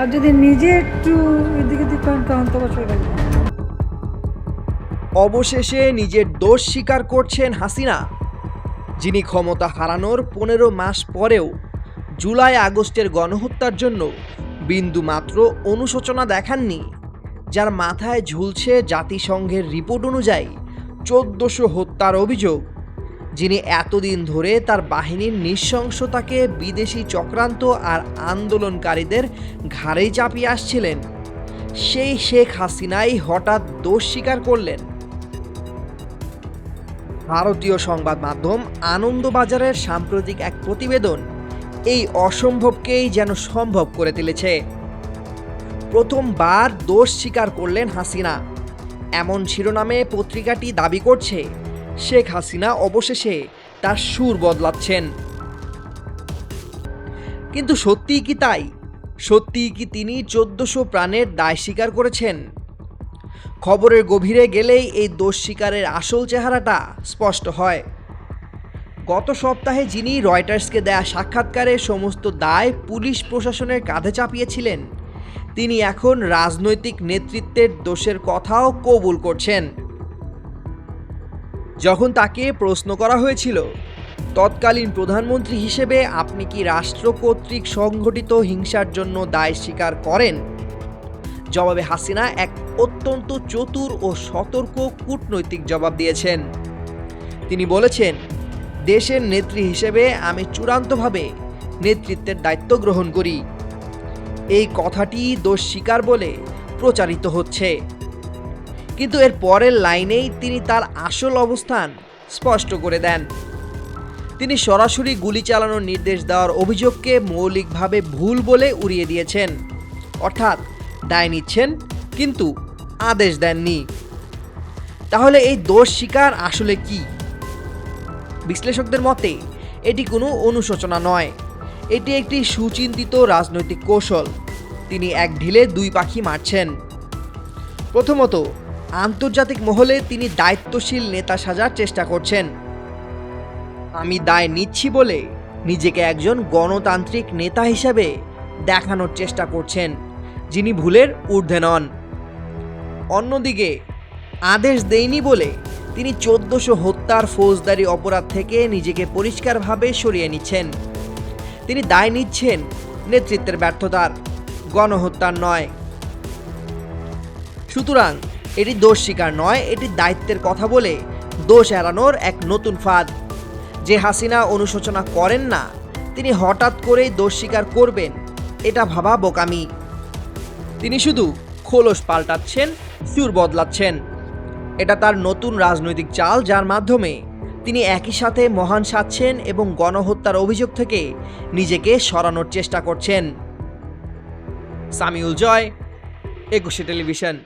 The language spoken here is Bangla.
আর যদি নিজে একটু এদিকে দিক করেন, তখন তো লাগবে অবশেষে নিজের দোষ স্বীকার করছেন হাসিনা, যিনি ক্ষমতা হারানোর পনেরো মাস পরেও জুলাই আগস্টের গণহত্যার জন্য বিন্দু মাত্র অনুশোচনা দেখাননি, যার মাথায় ঝুলছে জাতিসংঘের রিপোর্ট অনুযায়ী চোদ্দশো হত্যার অভিযোগ। যিনি এতদিন ধরে তার বাহিনীর নৃশংসতাকে বিদেশি চক্রান্ত আর আন্দোলনকারীদের ঘাড়েই চাপিয়ে আসছিলেন। সেই শেখ হাসিনাই হঠাৎ দোষ স্বীকার করলেন। ভারতীয় সংবাদ মাধ্যম আনন্দবাজারের সাম্প্রতিক এক প্রতিবেদন এই অসম্ভবকেই যেন সম্ভব করে তুলেছে। প্রথমবার দোষ স্বীকার করলেন হাসিনা। এমন শিরোনামে পত্রিকাটি দাবি করছে শেখ হাসিনা অবশেষে তার সুর বদলাচ্ছেন। কিন্তু সত্যিই কি তাই? সত্যিই কি তিনি চোদ্দশো প্রাণের দায় স্বীকার করেছেন? খবরের গভীরে গেলেই এই দোষ স্বীকারের আসল চেহারাটা স্পষ্ট হয়। গত সপ্তাহে যিনি রয়টার্সকে দেয়া সাক্ষাৎকারে সমস্ত দায় পুলিশ প্রশাসনের কাঁধে চাপিয়েছিলেন, তিনি এখন রাজনৈতিক নেতৃত্বের দোষের কথাও কবুল করছেন। যখন তাকে প্রশ্ন করা হয়েছিল, তৎকালীন প্রধানমন্ত্রী হিসেবে আপনি কি রাষ্ট্র কর্তৃক সংঘটিত হিংসার জন্য দায় স্বীকার করেন? জবাবে হাসিনা এক অত্যন্ত চতুর ও সতর্ক কূটনৈতিক জবাব দিয়েছেন। তিনি বলেছেন, দেশের নেত্রী হিসেবে আমি চূড়ান্তভাবে নেতৃত্বের দায়িত্ব গ্রহণ করি। এই কথাটি দোষ স্বীকার বলে প্রচারিত হচ্ছে। কিন্তু এর পরের লাইনেই তিনি তার আসল অবস্থান স্পষ্ট করে দেন। তিনি সরাসরি গুলি চালানোর নির্দেশ দেওয়ার অভিযোগকে মৌলিকভাবে ভুল বলে উড়িয়ে দিয়েছেন। অর্থাৎ দায় নিচ্ছেন, কিন্তু আদেশ দেননি। তাহলে এই দোষ স্বীকার আসলে কি? বিশ্লেষকদের মতে, এটি কোনো অনুশোচনা নয়। এটি একটি সুচিন্তিত রাজনৈতিক কৌশল। তিনি এক ঢিলে দুই পাখি মারছেন। প্রথমত আন্তর্জাতিক মহলে তিনি দায়িত্বশীল নেতা সাজার চেষ্টা করছেন। আমি দায় নিচ্ছি বলে নিজেকে একজন গণতান্ত্রিক নেতা হিসেবে দেখানোর চেষ্টা করছেন, যিনি ভুলের ঊর্ধ্বে নন। অন্যদিকে, আদেশ দেয়নি বলে তিনি চোদ্দশো হত্যার ফৌজদারি অপরাধ থেকে নিজেকে পরিষ্কারভাবে সরিয়ে নিচ্ছেন। তিনি দায় নিচ্ছেন নেতৃত্বের ব্যর্থতার, গণহত্যার নয়। সুতরাং এটি দোষ স্বীকার নয়, এটি দায়িত্বের কথা বলে দোষ এড়ানোর এক নতুন ফাঁদ। যে হাসিনা অনুশোচনা করেন না, তিনি হঠাৎ করেই দোষ স্বীকার করবেন, এটা ভাবা বোকামি। তিনি শুধু খোলস পাল্টাচ্ছেন, সুর বদলাচ্ছেন। এটা তার নতুন রাজনৈতিক চাল, যার মাধ্যমে তিনি একই সাথে মহান সাজছেন এবং গণহত্যার অভিযোগ থেকে নিজেকে সরানোর চেষ্টা করছেন। সামিউল জয়, একুশে টেলিভিশন।